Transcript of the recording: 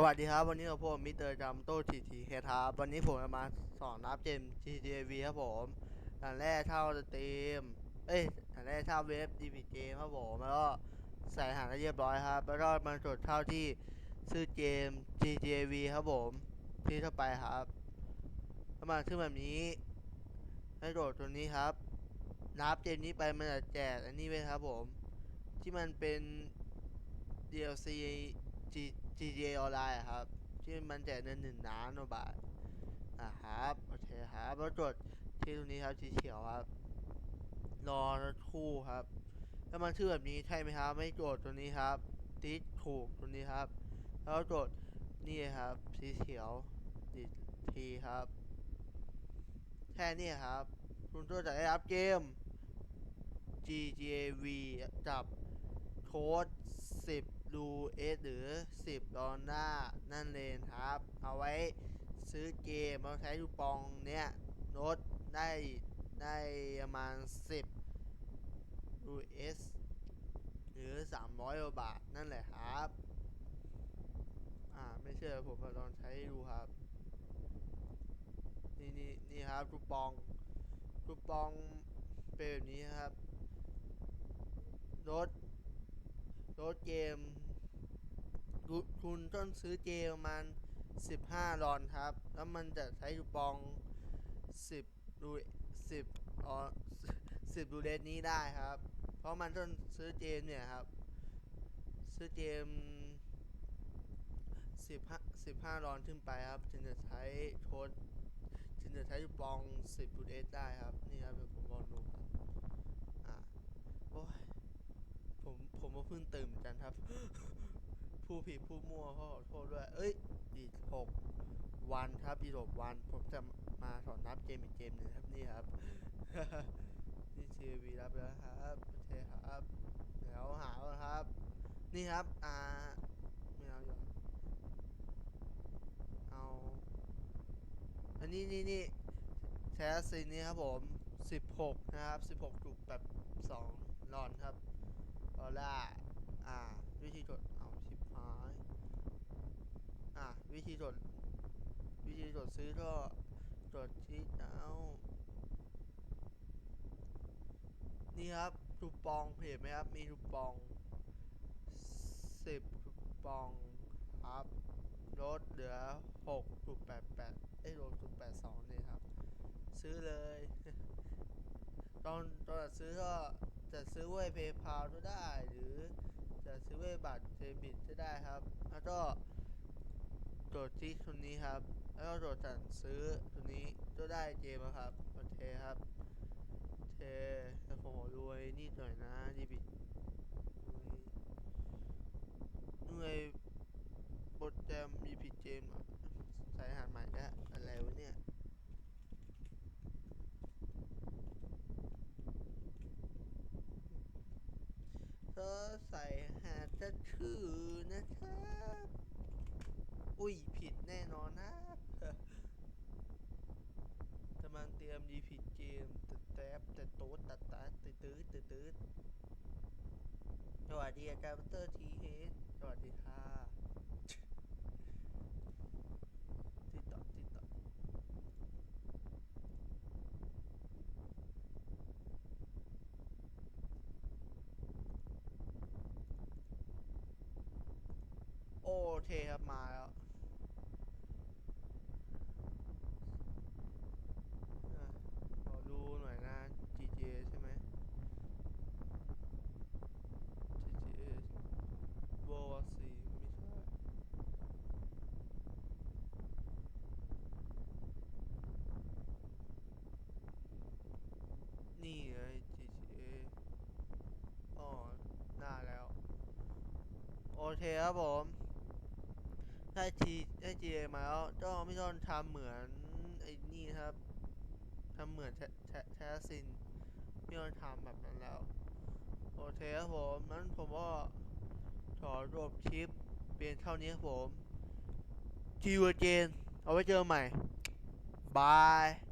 สวัสดีครับ วันนี้กับผมมิเตอร์จัมโต้ทีทีเคครับ วันนี้ผมจะมาสอนนับเกม GTV ครับผมด่านแรกเท่าสตรีม เอ้ยด่านแรกเท่าเว็บ DPG ครับผม แล้วก็ใส่หัสให้เรียบร้อยครับ แล้วก็มาจดเท่าที่ชื่อเกม GTV ครับผม ที่เข้าไปครับแล้วมาขึ้นแบบนี้ให้โหลดตัวนี้ครับ นับเกมนี้ไปมันจะแจกอันนี้ไว้ครับผม ที่มันเป็น DLC GGA ออนไลน์ครับ ที่มันแจกเงินหนึ่งล้านกว่าบาทอะครับโอเคครับแล้วกดที่ตรงนี้ครับสีเขียวครับ รอสักครู่ครับ แล้วมันชื่อแบบนี้ใช่ไหมครับ ไม่กดตัวนี้ครับ ติ๊กถูกตัวนี้ครับ แล้วกดนี่ครับสีเขียวอีกทีครับ แค่นี้ครับ คุณก็จะได้รับเกม GGAV กับโค้ด10 ดูเอสหรือ 10 ดอลลาร์นั่นเองครับ เอาไว้ซื้อเกมเราใช้คูปองเนี้ยลดได้ได้ประมาณ 10 US หรือ 300กว่าบาท นั่นแหละครับ อ่า ไม่เชื่อผมมาลองใช้ดูครับ นี่นี่นี่ครับคูปองคูปองเป็นแบบนี้ครับลดรถเกม คุณต้องซื้อเกมประมาณ15ดอลครับ แล้วมันจะใช้คูปอง 10ดู10อ๋อ10ดูเลสนี้ได้ครับ เพราะมันต้องซื้อเกมเนี่ยครับ ซื้อเกม15 15ดอลขึ้นไปครับจึงจะใช้โค้ดจึงจะใช้คูปอง 10ดูเลสได้ครับ นี่ครับเดี๋ยวผมลองดูครับอ่าโอ้ยผมผมก็เพิ่งตื่นเหมือนกันครับ ผู้ผิดผู้มั่วก็ขอโทษด้วย เอ้ยอีกหกวันครับอีกหกวัน ผมจะมาสอนนับเกมอีกเกมหนึ่งครับนี่ครับ นี่ทีวีรับแล้วครับโอเคครับเดี๋ยวหาครับ นี่ครับ อ่าไม่เอาดีกว่เอา อันนี้นี่นี่แชร์ซีนี้ครับผมสิบหกนะครับสิบหกจุดแบบสองรอนครับดอลลาอ่า วิธีจด เอาชิปหาย อ่า วิธีจด วิธีจดซื้อก็จดที่เอานี่ครับคูปองเห็นไหมครับ มีคูปองสิบคูปองครับลดเหลือหกจุดแปดแปดเอ้ยลดจุดแปดสองนี่ครับ ซื้อเลย ตอนตอนซื้อก็จะซื้อไว้เพย์พาก็ได้ หรือจะซื้อไว้บัตรเดบิตก็ได้ครับ แล้วก็ โจทย์ที่ตรงนี้ครับ แล้วก็โจทย์สั่งซื้อตรงนี้ก็ได้เกมครับโอเคครับเคแล้วผมขอดูไอ้นี่หน่อยนะดีบิตหน่วยบทแจมมีผิดเกมอะใส่รหัสใหม่แล้วอะไรวะเนี่ยเธอใส่หาจะชื่อนะครับ อุ้ย ผิดแน่นอนนะ จะมันเตรียมดีผิดเกมแต่แทบแต่โต๊ดตัดตัดตืดตืดตืดตืดสวัสดีอาจารย์เตอร์ทีเฮดสวัสดีค่ะติดต่อติดต่อโอเคครับมาแล้วอะขอดูหน่อยนะ GTA ใช่ไหม GTA World War 4ไม่ใช่ นี่ไง GTA อ๋อได้แล้ว โอ เคครับผมได้ทีได้จีมาแล้วก็ไม่ต้องทำเหมือนไอ้นี่ครับทำเหมือนแทแทแทซินไม่ต้องทำแบบนั้นแล้ว โอเคครับผมนั้นผมก็ขอจบคลิปเพียงเท่านี้ครับผมจีวเจน เอาไว้เจอใหม่ บาย